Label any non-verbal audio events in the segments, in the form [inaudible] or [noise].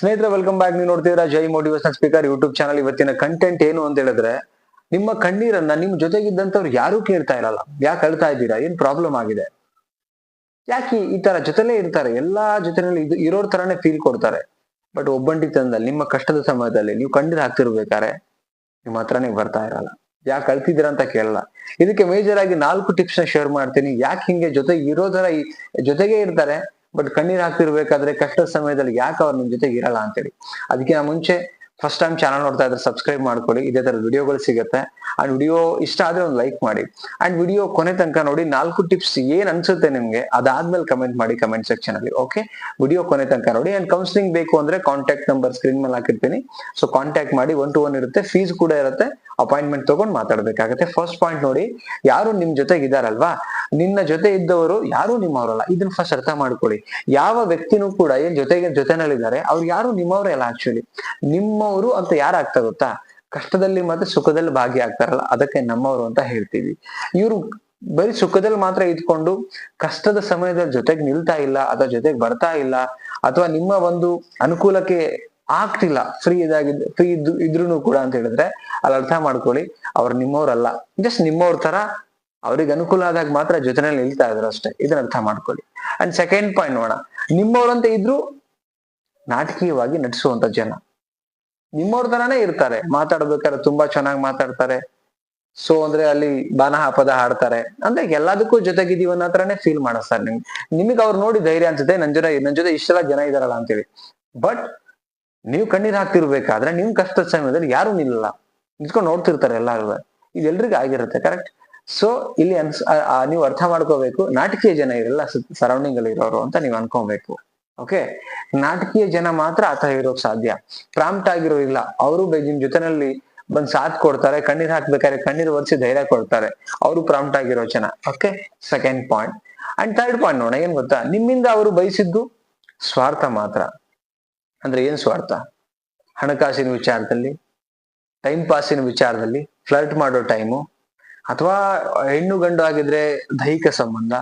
ಸ್ನೇಹಿತರೆ welcome back ನೀವು ನೋಡ್ತೀರಾ Jai motivation speaker YouTube channel ಇವತ್ತಿನ ಕಂಟೆಂಟ್ ಏನು ಅಂತ ಹೇಳಿದ್ರೆ, ನಿಮ್ಮ ಕಣ್ಣೀರನ್ನ ನಿಮ್ ಜೊತೆಗಿದ್ದಂತವ್ರು ಯಾರು ಕೇಳ್ತಾ ಇರಲ್ಲ. ಯಾಕೆ ಅಳ್ತಾ ಇದ್ದೀರಾ? ಏನ್ ಪ್ರಾಬ್ಲಮ್ ಆಗಿದೆ? ಯಾಕೆ ಈ- ತರ ಜೊತೆಲೇ ಇರ್ತಾರೆ? ಎಲ್ಲಾ ಜೊತೆನಲ್ಲಿ ಇದು ಇರೋರ್ ತರಾನೇ ಫೀಲ್ ಕೊಡ್ತಾರೆ. ಬಟ್ ಒಬ್ಬಂಟಿತನದಲ್ಲಿ, ನಿಮ್ಮ ಕಷ್ಟದ ಸಮಯದಲ್ಲಿ ನೀವು ಕಣ್ಣೀರ್ ಹಾಕ್ತಿರ್ಬೇಕಾರೆ ನಿಮ್ಮ ಹತ್ರನೇ ಬರ್ತಾ ಇರಲ್ಲ. ಯಾಕೆ ಅಳ್ತಿದ್ದೀರಾ ಅಂತ ಕೇಳಲ್ಲ. ಇದಕ್ಕೆ ಮೇಜರ್ ಆಗಿ ನಾಲ್ಕು ಟಿಪ್ಸ್ನ ಶೇರ್ ಮಾಡ್ತೀನಿ. ಯಾಕೆ ಹಿಂಗೆ ಜೊತೆ ಇರೋ ತರ ಜೊತೆಗೆ ಇರ್ತಾರೆ? ಬಟ್ ಕಣ್ಣೀರ್ ಹಾಕ್ತಿರ್ಬೇಕಾದ್ರೆ ಕಷ್ಟದ ಸಮಯದಲ್ಲಿ ಯಾಕೆ ಅವ್ರು ನಿಮ್ ಜೊತೆಗೆ ಇರಲ್ಲ ಅಂತೇಳಿ. ಅದಕ್ಕಿಂತ ಮುಂಚೆ ಫಸ್ಟ್ ಟೈಮ್ ಚಾನಲ್ ನೋಡ್ತಾ ಇದ್ರೆ ಸಬ್ಸ್ಕ್ರೈಬ್ ಮಾಡ್ಕೊಳ್ಳಿ. ಇದೇ ತರ ವಿಡಿಯೋಗಳು ಸಿಗುತ್ತೆ. ಅಂಡ್ ವಿಡಿಯೋ ಇಷ್ಟ ಆದ್ರೆ ಒಂದು ಲೈಕ್ ಮಾಡಿ. ಅಂಡ್ ವಿಡಿಯೋ ಕೊನೆ ತನಕ ನೋಡಿ ನಾಲ್ಕು ಟಿಪ್ಸ್ ಏನ್ ಅನ್ಸುತ್ತೆ ನಿಮ್ಗೆ ಅದಾದ್ಮೇಲೆ ಕಮೆಂಟ್ ಮಾಡಿ ಕಮೆಂಟ್ ಸೆಕ್ಷನ್ ಅಲ್ಲಿ ಓಕೆ ವಿಡಿಯೋ ಕೊನೆ ತನಕ ನೋಡಿ. ಅಂಡ್ ಕೌನ್ಸಿಲಿಂಗ್ ಬೇಕು ಅಂದ್ರೆ ಕಾಂಟ್ಯಾಕ್ಟ್ ನಂಬರ್ ಸ್ಕ್ರೀನ್ ಮೇಲೆ ಹಾಕಿರ್ತೀನಿ. ಸೊ ಕಾಂಟ್ಯಾಕ್ಟ್ ಮಾಡಿ ಒನ್ ಟು ಒನ್ ಇರುತ್ತೆ. ಫೀಸ್ ಕೂಡ ಇರುತ್ತೆ. ಅಪಾಯಿಂಟ್ಮೆಂಟ್ ತಗೊಂಡ್ ಮಾತಾಡ್ಬೇಕಾಗತ್ತೆ. ಫಸ್ಟ್ ಪಾಯಿಂಟ್ ನೋಡಿ, ಯಾರು ನಿಮ್ ಜೊತೆಗೆ ಇದಾರಲ್ವಾ? ನಿನ್ನ ಜೊತೆ ಇದ್ದವರು ಯಾರು ನಿಮ್ಮವರಲ್ಲ? ಇದನ್ನ ಫಸ್ಟ್ ಅರ್ಥ ಮಾಡ್ಕೊಳ್ಳಿ. ಯಾವ ವ್ಯಕ್ತಿನೂ ಕೂಡ ಏನ್ ಜೊತೆಗೆ, ಜೊತೆನಲ್ಲಿದ್ದಾರೆ, ಅವ್ರು ಯಾರು ನಿಮ್ಮವರೇ ಅಲ್ಲ ಆಕ್ಚುಲಿ ನಿಮ್ಮವರು ಅಂತ ಯಾರು ಆಗ್ತಾ ಗೊತ್ತಾ? ಕಷ್ಟದಲ್ಲಿ ಮತ್ತೆ ಸುಖದಲ್ಲಿ ಭಾಗಿಯಾಗ್ತಾರಲ್ಲ ಅದಕ್ಕೆ ನಮ್ಮವರು ಅಂತ ಹೇಳ್ತೀವಿ. ಇವರು ಬರೀ ಸುಖದಲ್ಲಿ ಮಾತ್ರ ಇದ್ಕೊಂಡು ಕಷ್ಟದ ಸಮಯದಲ್ಲಿ ಜೊತೆಗೆ ನಿಲ್ತಾ ಇಲ್ಲ ಅಥವಾ ಜೊತೆಗೆ ಬರ್ತಾ ಇಲ್ಲ, ಅಥವಾ ನಿಮ್ಮ ಒಂದು ಅನುಕೂಲಕ್ಕೆ ಆಗ್ತಿಲ್ಲ. ಫ್ರೀ ಇದಾಗಿದ್ದು ಫ್ರೀ ಇದ್ದು, ಇದ್ರೂನು ಕೂಡ ಅಂತ ಹೇಳಿದ್ರೆ ಅಲ್ಲಿ ಅರ್ಥ ಮಾಡ್ಕೊಳ್ಳಿ, ಅವ್ರು ನಿಮ್ಮವ್ರಲ್ಲ. ಜಸ್ಟ್ ನಿಮ್ಮವ್ರ ತರ ಅವ್ರಿಗೆ ಅನುಕೂಲ ಆದಾಗ ಮಾತ್ರ ಜೊತೆನಲ್ಲಿ ನಿಲ್ತಾ ಇದ್ರು ಅಷ್ಟೇ. ಇದನ್ನ ಅರ್ಥ ಮಾಡ್ಕೊಳ್ಳಿ. ಅಂಡ್ ಸೆಕೆಂಡ್ ಪಾಯಿಂಟ್ ನೋಡೋಣ. ನಿಮ್ಮವ್ರಂತ ಇದ್ರು ನಾಟಕೀಯವಾಗಿ ನಟಿಸುವಂತ ಜನ. ನಿಮ್ಮವ್ರ ತರಾನೇ ಇರ್ತಾರೆ. ಮಾತಾಡ್ಬೇಕಾದ್ರೆ ತುಂಬಾ ಚೆನ್ನಾಗಿ ಮಾತಾಡ್ತಾರೆ. ಸೊ ಅಂದ್ರೆ ಅಲ್ಲಿ ಬಾನಹ ಪದ ಹಾಡ್ತಾರೆ. ಅಂದ್ರೆ ಎಲ್ಲದಕ್ಕೂ ಜೊತೆಗಿದೀವಿ ಅನ್ನೋ ಹತ್ರನೇ ಫೀಲ್ ಮಾಡಿಸ್ತಾರೆ ನಿಮ್ಗೆ ನಿಮಗೆ ಅವ್ರು ನೋಡಿ ಧೈರ್ಯ ಅನ್ಸುತ್ತೆ ನನ್ನ ಜೊತೆ ನನ್ನ ಜೊತೆ ಇಷ್ಟೆಲ್ಲ ಜನ ಇದಾರಲ್ಲ ಅಂತೇಳಿ. ಬಟ್ ನೀವು ಕಣ್ಣೀರ್ ಹಾಕ್ತಿರ್ಬೇಕಾದ್ರೆ ನಿಮ್ ಕಷ್ಟದ ಸಮಯದಲ್ಲಿ ಯಾರು ನಿಲ್ಲಲ್ಲ. ನಿಂತ್ಕೊಂಡು ನೋಡ್ತಿರ್ತಾರೆ ಎಲ್ಲಾರು ಇದೆಲ್ರಿಗೂ ಆಗಿರುತ್ತೆ ಕರೆಕ್ಟ್ ಸೊ ಇಲ್ಲಿ ಅನ್ಸ್ ನೀವು ಅರ್ಥ ಮಾಡ್ಕೋಬೇಕು. ನಾಟಕೀಯ ಜನ ಇರಲ್ಲ ಸರೌಂಡಿಂಗ್ ಅಲ್ಲಿ ಇರೋರು ಅಂತ ನೀವು ಅನ್ಕೋಬೇಕು. ಓಕೆ ನಾಟಕೀಯ ಜನ ಮಾತ್ರ ಆತ ಇರೋಕ್ ಸಾಧ್ಯ. ಪ್ರಾಮ್ಟ್ ಆಗಿರೋ ಇಲ್ಲ. ಅವರು ನಿಮ್ ಜೊತೆನಲ್ಲಿ ಬಂದ್ ಸಾಥ್ ಕೊಡ್ತಾರೆ, ಕಣ್ಣೀರ್ ಹಾಕ್ಬೇಕಾದ್ರೆ ಕಣ್ಣೀರ್ ಒರೆಸಿ ಧೈರ್ಯ ಕೊಡ್ತಾರೆ. ಅವರು ಪ್ರಾಂಪ್ಟ್ ಆಗಿರೋ ಜನ. Okay second point and third point ನೋಡೋಣ, ಏನ್ ಗೊತ್ತಾ? ನಿಮ್ಮಿಂದ ಅವರು ಬಯಸಿದ್ದು ಸ್ವಾರ್ಥ ಮಾತ್ರ. ಅಂದ್ರೆ ಏನ್ ಸ್ವಾರ್ಥ? ಹಣಕಾಸಿನ ವಿಚಾರದಲ್ಲಿ ಟೈಮ್ ಪಾಸಿನ ವಿಚಾರದಲ್ಲಿ ಫ್ಲರ್ಟ್ ಮಾಡೋ ಟೈಮು ಅಥವಾ ಹೆಣ್ಣು ಗಂಡು ಆಗಿದ್ರೆ ದೈಹಿಕ ಸಂಬಂಧ.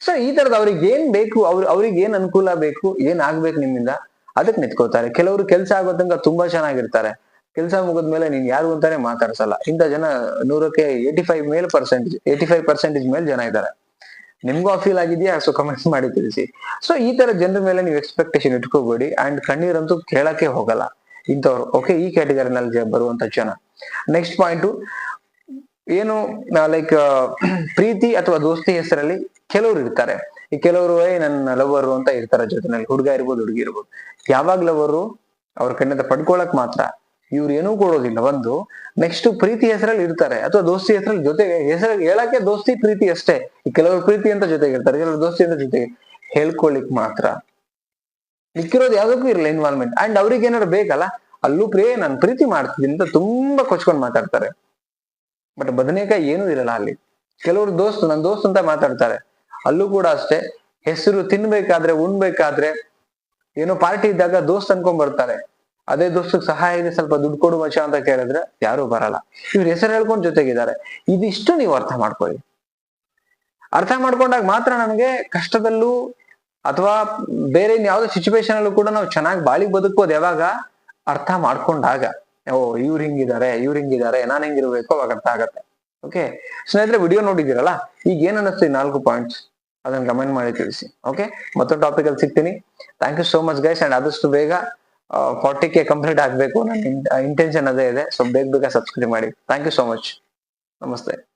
ಸೊ ಈ ತರದ ಅವ್ರಿಗೆ ಏನ್ ಬೇಕು, ಅವ್ರ, ಅವ್ರಿಗೆ ಏನ್ ಅನುಕೂಲ ಬೇಕು, ಏನ್ ಆಗ್ಬೇಕು ನಿಮ್ಮಿಂದ ಅದಕ್ಕೆ ನಿಂತ್ಕೋತಾರೆ ಕೆಲವರು ಕೆಲಸ ಆಗೋ ತನಕ ತುಂಬಾ ಚೆನ್ನಾಗಿರ್ತಾರೆ. ಕೆಲಸ ಮುಗಿದ್ಮೇಲೆ ನೀನ್ ಯಾರು ಅಂತಾನೆ ಮಾತಾಡ್ಸಲ್ಲ. ಇಂಥ ಜನ ನೂರಕ್ಕೆ ಏಟಿ ಫೈವ್ ಮೇಲ್ ಪರ್ಸೆಂಟೇಜ್ ಏಟಿ ಫೈವ್ ಪರ್ಸೆಂಟೇಜ್ ಮೇಲೆ ಜನ ಇದ್ದಾರೆ. ನಿಮ್ಗೂ ಆ ಫೀಲ್ ಆಗಿದೆಯಾ? ಸೊ ಕಮೆಂಟ್ ಮಾಡಿ ತಿಳಿಸಿ. ಸೊ ಈ ತರ ಜನರ ಮೇಲೆ ನೀವು ಎಕ್ಸ್ಪೆಕ್ಟೇಷನ್ ಇಟ್ಕೋಬೇಡಿ ಅಂಡ್ ಕಣ್ಣೀರಂತೂ ಕೇಳಕ್ಕೆ ಹೋಗಲ್ಲ. ಇಂಥವ್ರು. ಓಕೆ ಈ ಕ್ಯಾಟಗರಿನಲ್ಲಿ ಬರುವಂತ ಜನ. ನೆಕ್ಸ್ಟ್ ಪಾಯಿಂಟ್ ಏನು ಲೈಕ್ [clears throat] ಪ್ರೀತಿ ಅಥವಾ ದೋಸ್ತಿ ಹೆಸರಲ್ಲಿ ಕೆಲವರು ಇರ್ತಾರೆ. ಈ ಕೆಲವರು ನನ್ನ ಲವರು ಅಂತ ಇರ್ತಾರೆ ಜೊತೆನಲ್ಲಿ. ಹುಡುಗ ಇರ್ಬೋದು, ಹುಡುಗಿ ಇರ್ಬೋದು. ಯಾವಾಗ ಲವರು ಅವ್ರ ಕಣ್ಣಿಂದ ಪಡ್ಕೊಳಕ್ ಮಾತ್ರ ಇವ್ರು ಏನೂ ಕೊಡೋದಿಲ್ಲ. ಒಂದು ನೆಕ್ಸ್ಟ್ ಪ್ರೀತಿ ಹೆಸರಲ್ಲಿ ಇರ್ತಾರೆ. ಅಥವಾ ದೋಸ್ತಿ ಹೆಸರಲ್ಲಿ ಜೊತೆಗೆ ಹೆಸರು ಹೇಳಕ್ಕೆ ದೋಸ್ತಿ ಪ್ರೀತಿ ಅಷ್ಟೇ. ಕೆಲವರು ಪ್ರೀತಿ ಅಂತ ಜೊತೆಗೆ ಇರ್ತಾರೆ, ಕೆಲವರು ದೋಸ್ತಿ ಅಂತ ಜೊತೆಗೆ ಹೇಳ್ಕೊಳ್ಲಿಕ್ ಮಾತ್ರ. ಇಕ್ಕಿರೋದು ಯಾವ್ದಕ್ಕೂ ಇರಲ್ಲ ಇನ್ವಾಲ್ವ್ಮೆಂಟ್ ಅಂಡ್ ಅವ್ರಿಗೆ ಏನಾದ್ರು ಬೇಕಲ್ಲ? ಅಲ್ಲೂ ಪ್ರೇ ನಾನು ಪ್ರೀತಿ ಮಾಡ್ತಿದ್ದೀನಿ ಅಂತ ತುಂಬಾ ಕೊಚ್ಕೊಂಡು ಮಾತಾಡ್ತಾರೆ. ಬಟ್ ಬದನೆಕಾಯಿ ಏನೂ ಇರಲ್ಲ ಅಲ್ಲಿ. ಕೆಲವರು ದೋಸ್ತ್ ನನ್ನ ದೋಸ್ತ್ ಅಂತ ಮಾತಾಡ್ತಾರೆ. ಅಲ್ಲೂ ಕೂಡ ಅಷ್ಟೇ. ಹೆಸರು ತಿನ್ಬೇಕಾದ್ರೆ, ಉಣ್ಬೇಕಾದ್ರೆ, ಏನೋ ಪಾರ್ಟಿ ಇದ್ದಾಗ ದೋಸ್ತ್ ಅನ್ಕೊಂಡ್ ಬರ್ತಾರೆ. ಅದೇ ದೋಸ್ತಕ್ ಸಹಾಯ ಇದೆ ಸ್ವಲ್ಪ ದುಡ್ಡು ಕೊಡು ಮಚ ಅಂತ ಕೇಳಿದ್ರೆ ಯಾರು ಬರಲ್ಲ. ಇವ್ರ ಹೆಸರು ಹೇಳ್ಕೊಂಡು ಜೊತೆಗಿದ್ದಾರೆ. ಇದಿಷ್ಟು ನೀವು ಅರ್ಥ ಮಾಡ್ಕೊಳ್ಳಿ. ಅರ್ಥ ಮಾಡ್ಕೊಂಡಾಗ ಮಾತ್ರ ನಮಗೆ ಕಷ್ಟದಲ್ಲೂ ಅಥವಾ ಬೇರೆ ಯಾವ್ದೋ ಸಿಚುವೇಶನ್ ಅಲ್ಲೂ ಕೂಡ ನಾವು ಚೆನ್ನಾಗಿ ಬಾಳಿ ಬದುಕೋದು ಯಾವಾಗ? ಅರ್ಥ ಮಾಡ್ಕೊಂಡಾಗ. ಓ, ಇವ್ರು ಹಿಂಗಿದ್ದಾರೆ ಇವ್ರು ಹಿಂಗಿದ್ದಾರೆ ನಾನು ಹೆಂಗಿರ್ಬೇಕು, ಅವಾಗ ಅರ್ಥ ಆಗತ್ತೆ. ಓಕೆ? ಸ್ನೇಹಿತರೆ, ವಿಡಿಯೋ ನೋಡಿದ್ದೀರಲ್ಲ? ಈಗ ಏನ್ ಅನ್ನಿಸ್ತು ಈ ನಾಲ್ಕು ಪಾಯಿಂಟ್ಸ್ ಅದನ್ನ ಕಮೆಂಟ್ ಮಾಡಿ ತಿಳಿಸಿ. ಓಕೆ? ಮತ್ತೊಂದು ಟಾಪಿಕ್ ಅಲ್ಲಿ ಸಿಗ್ತೀನಿ. Thank you so much guys and ಆದಷ್ಟು ಬೇಗ ಫಾರ್ಟಿ ಕೆ ಕಂಪ್ಲೀಟ್ ಆಗ್ಬೇಕು ನನ್ನ ಇಂಟೆನ್ಷನ್ ಅದೇ ಇದೆ. ಸೊ ಬೇಗ ಬೇಗ ಸಬ್ಸ್ಕ್ರೈಬ್ ಮಾಡಿ. ಥ್ಯಾಂಕ್ ಯು ಸೋ ಮಚ್ ನಮಸ್ತೆ.